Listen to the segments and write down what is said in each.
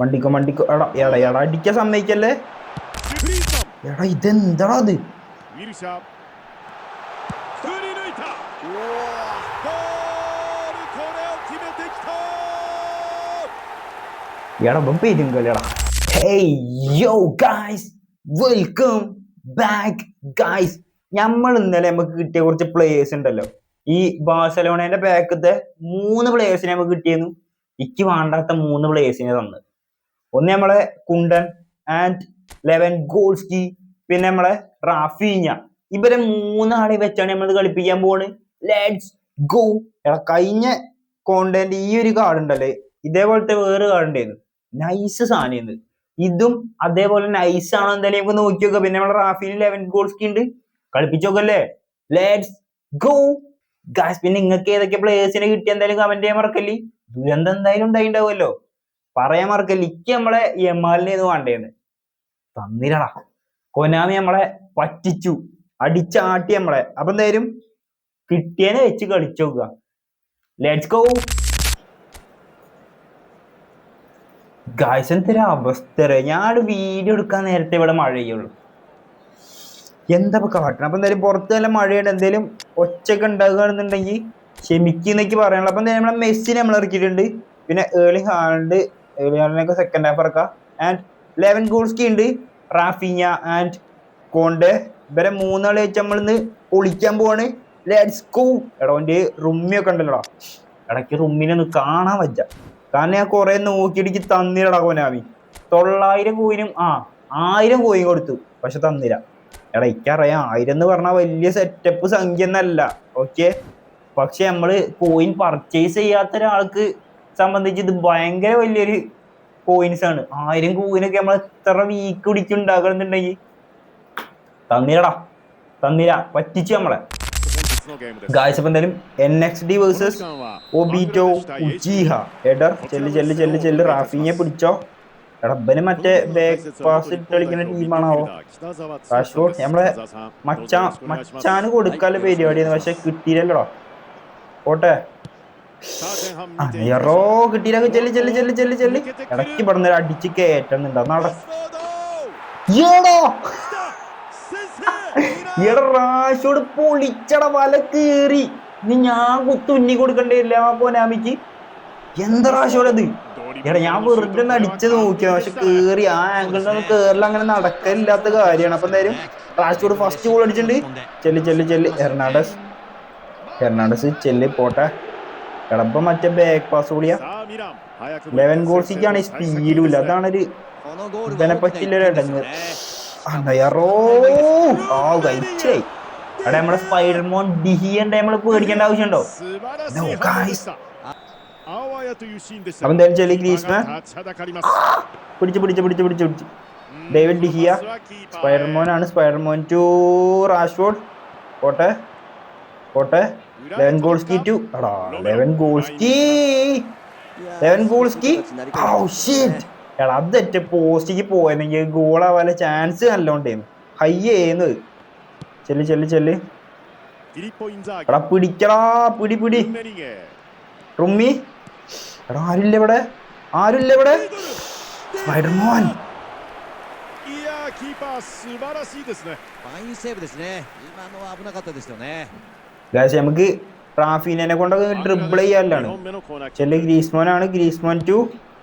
വണ്ടിക്കോ വണ്ടിക്കോ. എടാ എടാ എടാ അടിക്ക സമ്മതിക്കല്ലേ? എടാ ഇതെന്താടാ അത്? യോ വെൽക്കം ബാക്ക് നമ്മൾ ഇന്നലെ നമുക്ക് കിട്ടിയ കുറച്ച് പ്ലേയേഴ്സ് ഉണ്ടല്ലോ. ഈ ബാഴ്സലോണേന്റെ ബാക്കത്തെ മൂന്ന് പ്ലേയേഴ്സിനെ നമുക്ക് കിട്ടിയെന്നു ഇക്ക് വേണ്ടാത്ത മൂന്ന് പ്ലേയേഴ്സിനെ തന്നു. ഒന്ന് നമ്മളെ കുണ്ടൻ ആൻഡ് ലെവൻ ഗോൾസ്കി. പിന്നെ നമ്മളെ റാഫീഞ്ഞ. ഇവരെ മൂന്നാളെ വെച്ചാണ് നമ്മൾ കളിപ്പിക്കാൻ പോണ്. ലെറ്റ്സ് ഗോ എടാ കഴിഞ്ഞ കോണ്ടന്റ് ഈ ഒരു കാർഡ് ഉണ്ടല്ലേ? ഇതേപോലത്തെ വേറെ കാർഡ് ഉണ്ടായിരുന്നു. നൈസ് സാധനം ഇതും അതേപോലെ നൈസ് ആണോ എന്തായാലും നമുക്ക് നോക്കി നോക്കാം. പിന്നെ നമ്മളെ റാഫീന് ലെവൻ ഗോൾസ്കി ഉണ്ട്. കളിപ്പിച്ചോക്കല്ലേ ലെറ്റ്സ് ഗോ ഗാസ് പിന്നെ നിങ്ങൾക്ക് ഏതൊക്കെ പ്ലേയേഴ്സിനെ കിട്ടിയ എന്തായാലും കമന്റ് ചെയ്യാൻ മറക്കല്ലേ. ദുരന്തം എന്തായാലും ഉണ്ടായിണ്ടാവുമല്ലോ. പറയാൻ മറക്കല്ല. ഇക്ക് നമ്മളെ എമാലിനെ ഇത് വേണ്ടേന്ന്. തന്നിരടാ. കൊനാമി നമ്മളെ പറ്റിച്ചു. അടിച്ചാട്ടി നമ്മളെ. അപ്പൊ എന്തായാലും കിട്ടിയനെ വെച്ച് കളിച്ചു നോക്കുക. ലെറ്റ്സ് ഗോ ഗായ്സ് അവസ്ഥ ഞാൻ വീഡിയോ എടുക്കാൻ നേരത്തെ ഇവിടെ മഴ ചെയ്യുള്ളൂ എന്താ ഇപ്പൊ കാട്ടണം? അപ്പൊ എന്തായാലും പുറത്ത് നല്ല മഴയുണ്ട്. എന്തേലും ഒച്ചയൊക്കെ ഉണ്ടാകുകയാണെന്നുണ്ടെങ്കിൽ ക്ഷമിക്കുന്നേക്ക് പറയാനുള്ളൂ. അപ്പൊ എന്തായാലും നമ്മളെ മെസ്സിനെ നമ്മൾ ഇറക്കിയിട്ടുണ്ട്. പിന്നെ ഏർലി ഹാളുണ്ട് ഏർലി സെക്കൻഡ് ഹാഫ് ഇറക്കാം. ആൻഡ് ലെവൻ ഗോൾസ്കി ഉണ്ട് റാഫിഞ്ഞ ആൻഡ് കോണ്ട്. ഇവരെ മൂന്നാളി വെച്ച് നമ്മളിന്ന് പൊളിക്കാൻ പോവാണ്. ലെറ്റ്സ് ഗോ എടാ ഓന്റെ റുമ്മിയൊക്കെ ഉണ്ടല്ലോടാ. ഇടയ്ക്ക് റുമ്മിനെ ഒന്ന് കാണാൻ പറ്റ കാരണം ഞാൻ കുറെ നോക്കിയിടിക്ക് തന്നിരടാ കോനാമി തൊള്ളായിരം കോയിനും ആ ആയിരം കോയിൻ കൊടുത്തു. പക്ഷെ തന്നിര എടാ എനിക്കറിയാം ആയിരം എന്ന് പറഞ്ഞാൽ വലിയ സെറ്റപ്പ് സംഖ്യ എന്നല്ല. ഓക്കെ പക്ഷെ നമ്മൾ കോയിൻ പർച്ചേസ് ചെയ്യാത്ത ഒരാൾക്ക് സംബന്ധിച്ച് ഇത് ഭയങ്കര വലിയൊരു കോയിൻസ് ആണ്. ആയിരം കോയിനൊക്കെ നമ്മൾ എത്ര വീക്ക് പിടിക്കുണ്ടാകണമെന്നുണ്ടെങ്കിൽ തന്നിരടാ. തന്നില്ല പറ്റിച്ചു നമ്മളെ. ഗായ്സ് അപ്പം എന്തായാലും എൻ വേഴ്സസ് ഒബീറ്റോ ഉജീഹ എഡർ ചെല്ല് ചെല്ല് ചെല്ല് ചെല്ല്. റാഫിനെ പിടിച്ചോ. റബ്ബന് മറ്റേ ബാക്ക് പാസ് കളിക്കുന്ന ടീമാണാവോ റാഷ്ഫോർഡ് നമ്മളെ മച്ചാ മച്ചാന് കൊടുക്കാനുള്ള പരിപാടിയാണ് പക്ഷെ കിട്ടിയില്ലല്ലോടാ. പോട്ടെ. എറോ കിട്ടിയില്ല ചെല്ലി ചെല്ലി ചെല്ലി ചെല്ലി ചെല്ലി. ഇടയ്ക്ക് പറഞ്ഞ അടിച്ച് കയറ്റുന്നുണ്ട് നട റാഷോട് പൊളിച്ചട വല കേറി. ഇനി ഞാൻ കുത്തുന്നി കൊടുക്കണ്ടേല്ല പോനാമിക്ക് എന്താ റാഷോട് എടാ ഞാൻ വെറുതെ ഒന്ന് അടിച്ച് നോക്കിയ പക്ഷെ കേറി. ആ ആംഗിളിൽ നിന്ന് കേറില്ല അങ്ങനെ നടക്കലില്ലാത്ത കാര്യമാണ്. അപ്പൊ എന്തായാലും റാഷോട് ഫസ്റ്റ് ഗോൾ അടിച്ചിട്ടുണ്ട്. ചെല്ലി ചെല്ലി ചെല്ലി. എർണാഡസ് എർണാഡസ് ചെല്ലി പോട്ടെ. എടപ്പം മറ്റേ ബാക്ക് പാസ് കൂടിയാ. ലെവൻ ഗോൾസിക്കാണ് സ്പീഡും ഇല്ല അതാണ് ഒരു ഇതിനെ പറ്റിയില്ലൊരു ഇടങ്ങ് അവിടെ നമ്മളെ സ്പൈഡർമോൻ ഡിഹിയണ്ട നമ്മൾ പേടിക്കേണ്ട ആവശ്യമുണ്ടോ? എന്തായാലും പിടിച്ച് പിടിച്ച് പിടിച്ച് പിടിച്ച് പിടിച്ച്. David De Gea. സ്പൈഡർമോൻ ആണ് സ്പൈഡർമോൻ ടു റാഷ്ഫോർഡ്. പോട്ടെ. പോട്ടെ. ലെവൻ ഗോൾസ്കി ടു എടാ ലെവൻ ഗോൾസ്കി ലെവൻ ഗോൾസ്കി ഔ ഷിറ്റ് എടാ അതൊറ്റ പോസ്റ്റിക്ക് പോയെന്നെങ്കിൽ ഗോളാവാല ചാൻസ് നല്ലോണ്ടേന്ന് ഹൈ ചെയ്യുന്നത് ചെല്ല് ചെല്ല് ചെല്ല് എടാ പിടിക്കടാ പിടി പിടി റുമ്മി എടാ ആരില്ല ഇവിടെ ആരില്ല ഇവിടെ സ്പൈഡർമോൻ いやーキーパー素晴らしいですねファインセーブですね。今のは危なかったですよね。 ഗാസ് നമുക്ക് റാഫീനെ കൊണ്ടൊക്കെ ഡ്രിബിൾ ചെയ്യാനാണ് ചെല്ലി ഗ്രീസ്മോനാണ്. Griezmann to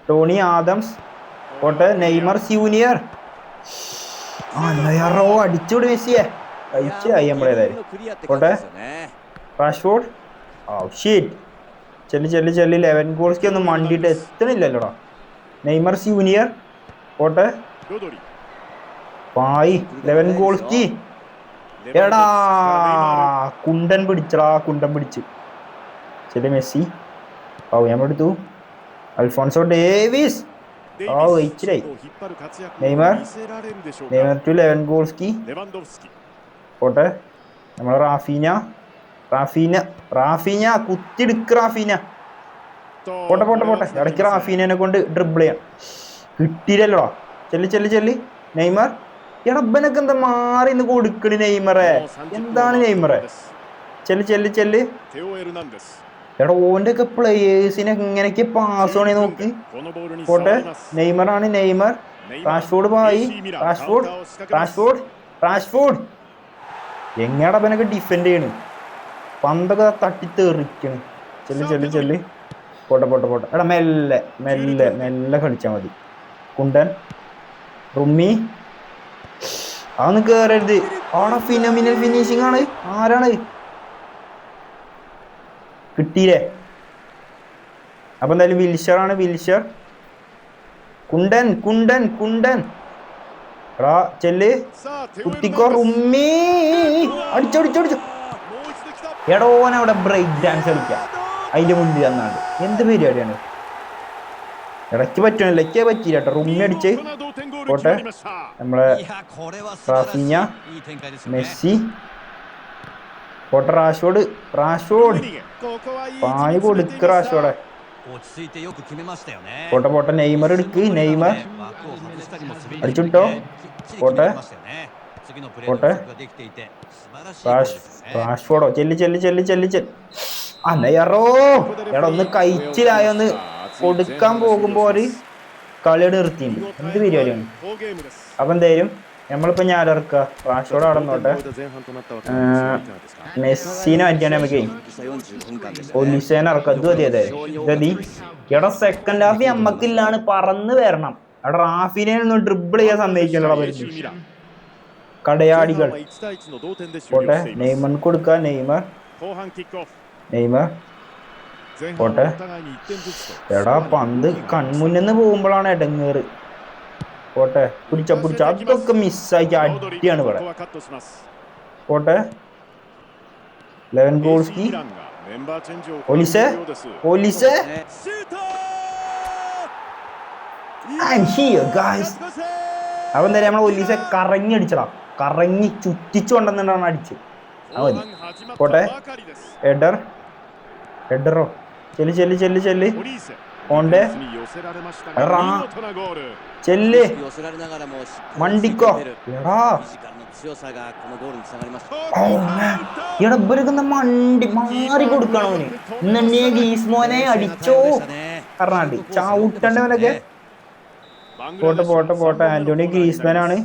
Tony Adams. പോട്ടെ നെയ്മർ സീനിയർ അല്ലയാറോ അടിച്ചുവിട് മെസ്സിയെ. കഴിച്ചിലായി നമ്മളേതായാലും പോട്ടെ റാഷ്ഫോർഡ്. ഓ ഷീറ്റ് ചെല്ലി ചെല്ലി ചെല്ലി. ലെവൻ ഗോൾസ്ക്ക് ഒന്നും മണ്ടിയിട്ട് എത്തണില്ലല്ലോടാ. നെയ്മർ സീനിയർ പോട്ടെ. പായി. ലെവൻ ഗോൾസ്ക്ക് എടാ കുണ്ടൻ പിടിച്ചടാ കുണ്ടൻ പിടിച്ച്. ശരി മെസ്സി. ഓ ഞാൻ എടുത്തു അൽഫോൺസോ ഡേവിസ്. ഓ ഇച്ചിരായി Neymar. Neymar to Lewandowski പോട്ടെ. നമ്മളെ റാഫീന. റാഫീന. റാഫീന കുത്തിടുക്ക് റാഫീന. പോട്ടെ പോട്ടെ പോട്ടെ. ഇടയ്ക്ക് റാഫീനെ കൊണ്ട് ഡ്രിബിൾ ചെയ്യാം. കിട്ടിയില്ലല്ലോ ചെല്ലി ചെല്ലി ചെല്ലി. നെയ്മർ. എടബനൊക്കെ എന്താ മാറി നിന്ന് കൊടുക്കണി നെയ്മറെ? എന്താണ് നെയ്മറെ? ചെല്ല് ചെല്ല് ചെല്ല്. എടാ ഓന്റെ ഒക്കെ പ്ലേയേഴ്സിനെ എങ്ങനെയൊക്കെ പാസ് ആണെ നോക്ക്. പോട്ടെ. നെയ്മറാണ് നെയ്മർ. റാഷ്ഫോർഡ് പായി റാഷ്ഫോർഡ് റാഷ്ഫോർഡ് റാഷ്ഫോർഡ് എങ്ങനെയാണ് അവനൊക്കെ ഡിഫെൻഡ് ചെയ്യണ്. പന്തൊക്കെ തട്ടി തെറിക്കണ് ചെല്ല് ചെല്ല് ചെല്ല്. പോട്ടെ പോട്ടെ പോട്ടെ. എടാ മെല്ലെ മെല്ലെ മെല്ലെ കളിച്ചാൽ മതി. കുണ്ടൻ. റുമ്മി. അതൊന്ന് കേറരുത്. ആടെ ഫിനോമിനൽ ഫിനിഷിംഗ് ആണ്. ആരാണ്? കിട്ടിയില്ലേ? അപ്പൊ എന്തായാലും വിൽഷർ ആണ് വിൽഷർ കുണ്ടൻ കുണ്ടൻ കുണ്ടൻ. എടാ ചെല്ല്. കുത്തിക്കോ റുമ്മി. അടിച്ചടിച്ചടിച്ചു എടോ അവിടെ ബ്രേക്ക് ഡാൻസ് കളിക്കാം. അതിന്റെ മുന്നിൽ തന്നാണ്ട് എന്ത് പരിപാടിയാണ്? ഇടയ്ക്ക് പറ്റണില്ല പറ്റിയില്ല കേട്ടോ. റുമ്മി അടിച്ച്. പോട്ടെ. നമ്മളെ റാഫിഞ്ഞ മെസ്സി പോട്ടെ റാഷോഡ് റാഷോഡ്. പായ് കൊടുക്ക് റാഷോടെ. പോട്ടെ പോട്ടെ നെയ്മർ എടുക്ക് നെയ്മർ. അടിച്ചുട്ടോ. പോട്ടെ. പോട്ടെ. റാഷ്ഫോർഡോ ചെല്ലി ചെല്ലി ചെല്ലി ചെല്ലി ചെല്ലി. അല്ല എടാ ഒന്ന് കഴിച്ചിലായൊന്ന് കൊടുക്കാൻ പോകുമ്പോ ഒരു കളിയുടെ നിർത്തിയുണ്ട് എന്ത് പരിപാടിയാണ്? അപ്പൊ എന്തായാലും നമ്മളിപ്പോ ഞാൻ ഇറക്കുക റാഷോട് അവിടെ നോട്ടെ മെസ്സിനെ പറ്റിയാണ് നമുക്ക് ഒന്നിസേനെ ഇറക്കുക അത് മതി. അതായത് എടാ സെക്കൻഡ് ഹാഫ് നമ്മക്കില്ലാണ് പറന്ന് വരണം. അവിടെ റാഫിനെ ഒന്നും ഡ്രിബിൾ ചെയ്യാൻ സമ്മതിക്കല്ലോ കടയാടികൾ. കൊടുക്ക നെയ്മർ. നെയ്മർ. പോട്ടെ. എടാ പന്ത് കൺമുന്നിന്ന് പോകുമ്പോഴാണ് എടങ്ങേറ്. പോട്ടെ പിടിച്ച പിടിച്ച അതൊക്കെ മിസ്സാക്കി അടിയാണ് ഇവിടെ. പോട്ടെ. ലെവൻ ഗോൾസ്കി ഒലിസെ ഒലിസെ അവൻ തരാം നമ്മളെ ഒലിസെ കറങ്ങി അടിച്ചടാ കറങ്ങി ചുറ്റിച്ചു കൊണ്ടെന്നിട്ടാണ് അടിച്ച് പോട്ടെ. എഡർ എഡറോ ചെല്ലി ചെല്ലി ചെല്ലി ചെല്ലി. ഓണ്ടേ മണ്ടിക്കോ. എടാ. എടാ മണ്ടി മാറി കൊടുക്കണം ഇന്നെണ്ണിയ ഗീസ്മോനെ അടിച്ചോ. കർണാണ്ടി ചവിട്ടണ്ടവനൊക്കെ പോട്ടെ പോട്ടെ പോട്ടെ. ആന്റോണി ഗ്രീസ്മാൻ ആണ്.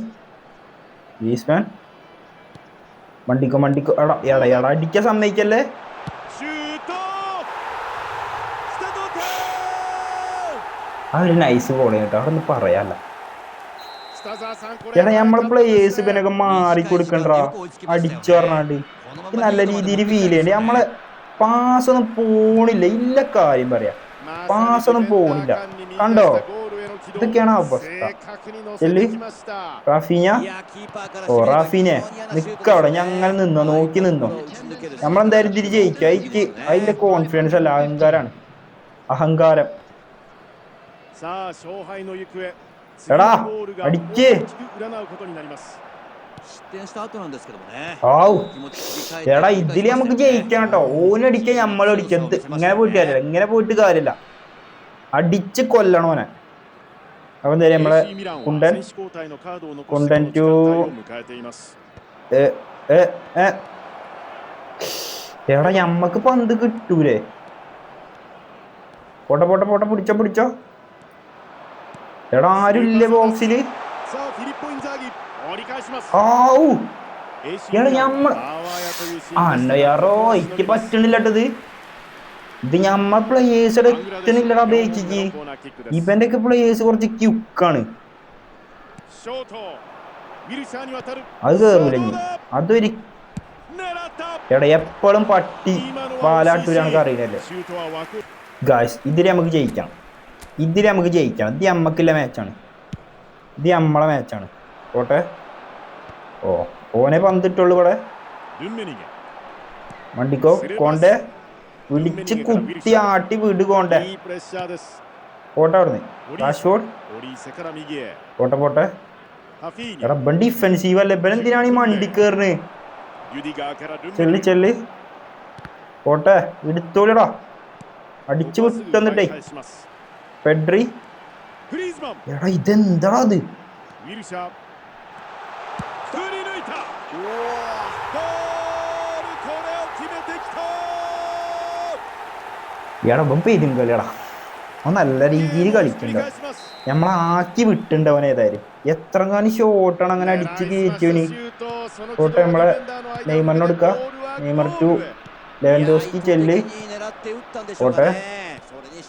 ഗ്രീസ്മാൻ മണ്ടിക്കോ മണ്ടിക്കോ. എടാ എടാ എടാ അടിക്കാൻ സമ്മതിക്കല്ലേ? അതൊരു നൈസ് ബോൾ കേട്ടോ. അവിടെ ഒന്നും പറയാല്ല ചേട്ടാ നമ്മളെ പ്ലേയേഴ്സ് ഇവനൊക്കെ മാറി കൊടുക്കണ്ടാ അടിച്ചു പറഞ്ഞാണ്ട്. നല്ല രീതിയിൽ ഫീൽ ചെയ്യണ്ടേ. നമ്മളെ പാസ് ഒന്നും പോണില്ല. ഇല്ല കാര്യം പറയാ. പാസ് ഒന്നും പോണില്ല. കണ്ടോ? ഇതൊക്കെയാണ് അവസ്ഥ. റാഫീന. ഓ റാഫീനെ. നിക്കവിടെ ഞങ്ങൾ നിന്നോ? നോക്കി നിന്നോ? നമ്മളെന്തായാലും തിരി ജയിക്കും. അതിക്ക് അതിന്റെ കോൺഫിഡൻസ് അല്ല. അഹങ്കാരാണ്. അഹങ്കാരം. さあ勝敗の行方。എടാ അടിക്ക് എടാ ഇതിൽ നമുക്ക് ജയിക്കണം കേട്ടോ ഓനടിക്കാൻ നമ്മളടിക്കരുത് ഇങ്ങനെ പോയിട്ട് കാര്യമില്ല ഇങ്ങനെ പോയിട്ട് കാര്യമില്ല അടിച്ച് കൊല്ലണോനെ അവൻ തരും നമ്മളെ കുണ്ടൻ കുണ്ടൻ ടു എടാ ഞമ്മക്ക് പന്ത് കിട്ടൂലേ? പോട്ടെ പോട്ടെ പോട്ടെ പിടിച്ചോ പിടിച്ചോ. എടാ ആരുമില്ല ബോക്സിൽ അന്നയാറോ എനിക്ക് പറ്റണില്ലട്ടത്. ഇത് ഞമ്മ പ്ലേയേഴ്സ് എത്തണില്ലടാ ബേച്ചിക്ക് ഇവന്റെ ഒക്കെ പ്ലേയേഴ്സ് കുറച്ച് ക്യുക്കാണ് അത് കേറൂല അതൊരു എടാ എപ്പോഴും പട്ടി പാലാട്ടൂരാണ് അറിയണല്ലേ ഗായ്സ് ഇതിൽ നമുക്ക് ജയിക്കാം. ഇതിൽ നമുക്ക് ജയിക്കണം. ഇത് നമ്മക്കില്ല മാച്ചാണ് ഇത് നമ്മളെ മാച്ചാണ് പോട്ടെ. ഓ ഓനെ പന്തിട്ടുള്ളു ഇവിടെ. മണ്ടിക്കോ കോണ്ടേ. വിളിച്ച് കുത്തി ആട്ടി വിട് കോണ്ടേ. പോട്ടെ അവിടുന്ന്. കാശോട് പോട്ടെ പോട്ടെ. എടാ ഇവൻ ഡിഫെൻസീവ് അല്ലേ? ഇവൻ എന്തിനാണ് ഈ മണ്ടി കയറിന് ചെല്ലി ചെല്ലി. പോട്ടെ എടുത്തോളിടാ അടിച്ചു വിട്ടെന്നിട്ടേ. പെഡ്രി എടാ ഇതെന്താടാ അത്? എടാ ഇപ്പം കളിയടാ. അവൻ നല്ല രീതിയിൽ കളിക്കണ്ട. നമ്മളാക്കി വിട്ടുണ്ട് അവൻ ഏതായാലും. എത്ര കാലം ഷോട്ടാണ് അങ്ങനെ അടിച്ച് കയറ്റിയവന് ഷോട്ട് നമ്മളെ നെയ്മറിനെടുക്ക നെയ്മർ ടു ലെവൻ ഡോസ്ക്ക് ചെല്ല്. ഷോട്ടേ しょうかねそれにし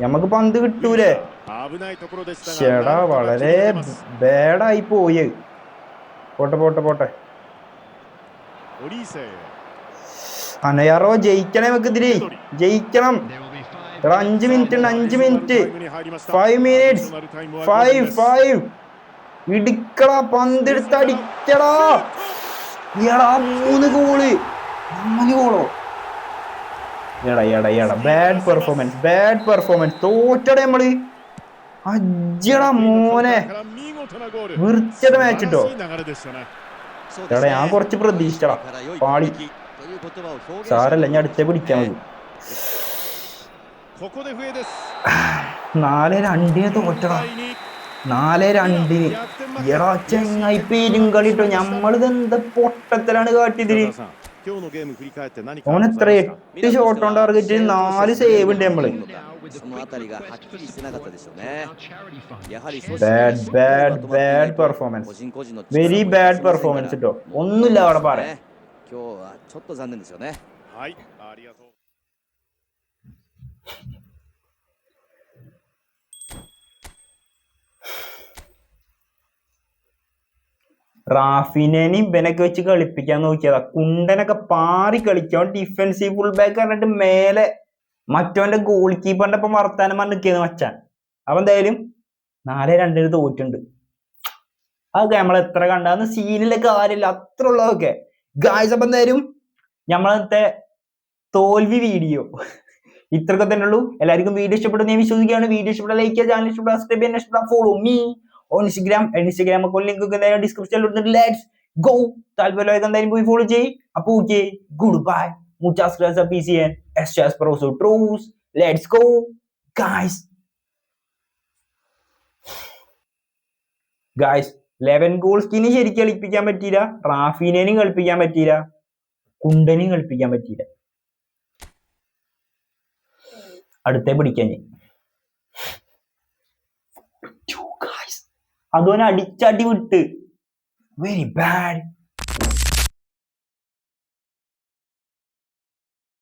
നമുക്ക് പന്ത് കിട്ടൂലേ? ചേടാ വളരെ ബേഡായി പോയി. പോട്ടെ പോട്ടെ പോട്ടെ. അനയാറോ ജയിക്കണം നമുക്ക് ഇതിരി ജയിക്കണം. അഞ്ച് മിനിറ്റ് ഉണ്ട് അഞ്ച് minute five minute five five ഇടിക്കടാ പന്തെടുത്ത് അടിക്കടാ. മൂന്ന് ഗോൾ മൂന്ന് ഗോളോ എടാ എടാ ബാഡ് പെർഫോമൻസ് ബാഡ് പെർഫോമൻസ് തോറ്റടേ നമ്മൾ അജ്ജടാ മോനെ. വിർച്ചട മാച്ച് ഇട്ടോ. എടാ ഞാൻ കുറച്ച് പ്രതീക്ഷിച്ചടാ. പാളി. സാരല്ല ഞാൻ അടുത്തേ പിടിക്കാൻ മതി നാല് രണ്ടിന് തോറ്റടാ. നാല് രണ്ടിന്. എടാ ചെങ്ങായി പെരുങ്കളിട്ടോ നമ്മളിത് എന്താ പൊട്ടത്തിലാണ് കാട്ടിയതിന് ഓൻ എത്ര? എട്ട് ഷോട്ട് ഓൺ ടാർഗറ്റിൽ നാല് സേവ് ഉണ്ട് നമ്മൾ. Bad bad bad performance very bad performance കേട്ടോ ഒന്നുമില്ല അവിടെ പറയാൻ റാഫിനെയും ഇവനൊക്കെ വെച്ച് കളിപ്പിക്കാൻ നോക്കിയതാ. കുണ്ടനൊക്കെ പാറി കളിക്കാൻ ഡിഫൻസീവ് ഫുൾ ബാക്ക് പറഞ്ഞിട്ട് മേലെ മറ്റോന്റെ ഗോൾ കീപ്പറിന്റെ ഒപ്പം വർത്താനം പറഞ്ഞ് നിൽക്കുന്നു മച്ചാൻ. അപ്പൊ എന്തായാലും നാല് രണ്ടിന് തോറ്റുണ്ട് അതൊക്കെ നമ്മൾ എത്ര കണ്ടാന്ന് സീനിലൊക്കെ കാര്യമില്ല. അത്ര ഉള്ളതൊക്കെ. ഗായ്സ് അപ്പം എന്തായാലും നമ്മളത്തെ തോൽവി വീഡിയോ. ഇത്രയൊക്കെ തന്നെ ഉള്ളൂ. എല്ലാവർക്കും വീഡിയോ ഇഷ്ടപ്പെടുന്ന ഞാൻ വിശ്വസിക്കുകയാണ്. വീഡിയോ ഇഷ്ടപ്പെട്ട ലൈക്ക് ചെയ്യുക ചാനൽ ഇഷ്ടപ്പെട്ട സബ്സ്ക്രൈബ് ചെയ്യാൻ ഇഷ്ടപ്പെട്ട follow me on Instagram Instagram ഒക്കെ ലിങ്ക് ഒക്കെ എന്തായാലും ഡിസ്ക്രിപ്ഷനിൽ കൊടുത്തിട്ട് ലെറ്റ്സ് ഗോ താല്പര്യമായത് എന്തായാലും പോയി ഫോളോ ചെയ്യ്. അപ്പൊ ഓക്കെ ഗുഡ് ബൈ മുച്ചാസ് muchas P C N S ചാസ് vosotros ട്രൂസ് ലെറ്റ്സ് ഗോ ഗായ്സ് ലെവൻ ഗോൾസ്കിന് ശരിക്കും കളിപ്പിക്കാൻ പറ്റിയില്ല. റാഫീനേനും കളിപ്പിക്കാൻ പറ്റിയില്ല. കുണ്ടനും കളിപ്പിക്കാൻ പറ്റിയില്ല. അടുത്തേ പിടിക്കാൻ അതുപോലെ അടിച്ചടി വിട്ട്. Very bad